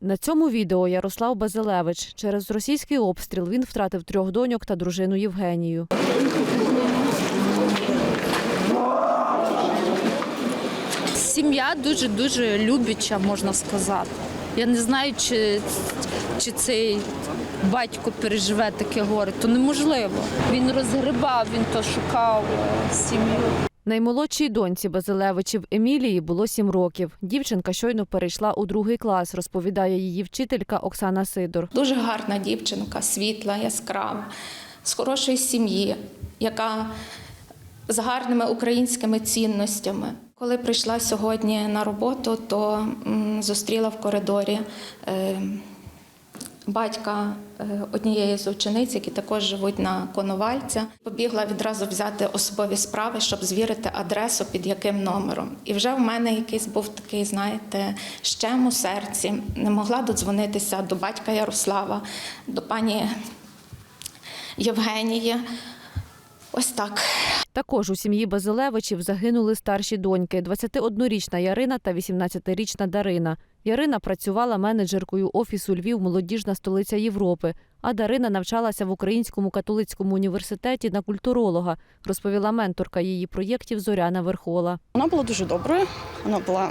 На цьому відео Ярослав Базилевич через російський обстріл він втратив трьох доньок та дружину Євгенію. Сім'я дуже дуже любяча, можна сказати. Я не знаю, чи чи цей батько переживе таке горе, то неможливо. Він розгрибав, він то шукав е, сім'ю. Наймолодшій доньці Базилевичів Емілії було сім років. Дівчинка щойно перейшла у другий клас, розповідає її вчителька Оксана Сидор. Дуже гарна дівчинка, світла, яскрава, з хорошої сім'ї, яка з гарними українськими цінностями. Коли прийшла сьогодні на роботу, то зустріла в коридорі е, батька е, однієї з учениць, які також живуть на Коновальця. Побігла відразу взяти особові справи, щоб звірити адресу, під яким номером. І вже в мене якийсь був такий, знаєте, щем у серці. Не могла додзвонитися до батька Ярослава, до пані Євгенії. Ось так. Також у сім'ї Базилевичів загинули старші доньки: 21-річна Ярина та 18-річна Дарина. Ярина працювала менеджеркою офісу Львів Молодіжна столиця Європи. А Дарина навчалася в Українському католицькому університеті на культуролога, розповіла менторка її проєктів Зоряна Верхола. Вона була дуже доброю, вона була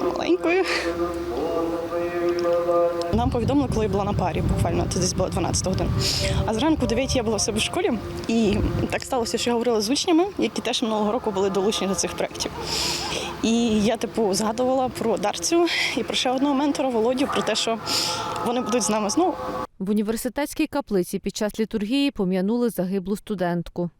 маленькою. Нам повідомили, коли я була на парі, буквально це десь було 12 годин. А зранку в 9 я була в себе в школі, і так сталося, що я говорила з учнями, які теж минулого року були долучені до цих проєктів. І я, типу, згадувала про Дарцю і про ще одного ментора Володю, про те, що вони будуть з нами знову. В університетській каплиці під час літургії пом'янули загиблу студентку.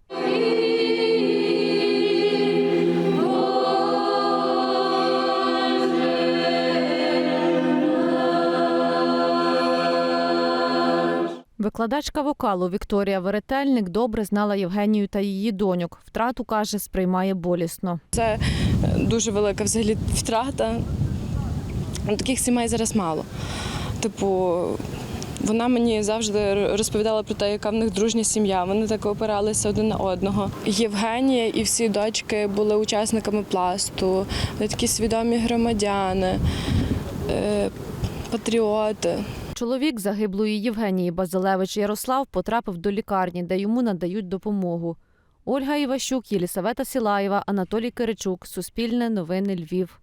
Викладачка вокалу Вікторія Веретельник добре знала Євгенію та її доньок. Втрату каже, сприймає болісно. Це дуже велика взагалі втрата. Ну, Таких сімей зараз мало. Типу, вона мені завжди розповідала про те, яка в них дружня сім'я. Вони так опиралися один на одного. Євгенія і всі дочки були учасниками пласту, вони такі свідомі громадяни, е, патріоти. Чоловік загиблої Євгенії Базилевич Ярослав потрапив до лікарні, де йому надають допомогу. Ольга Іващук, Єлісавета Сілаєва, Анатолій Киричук. Суспільне новини Львів.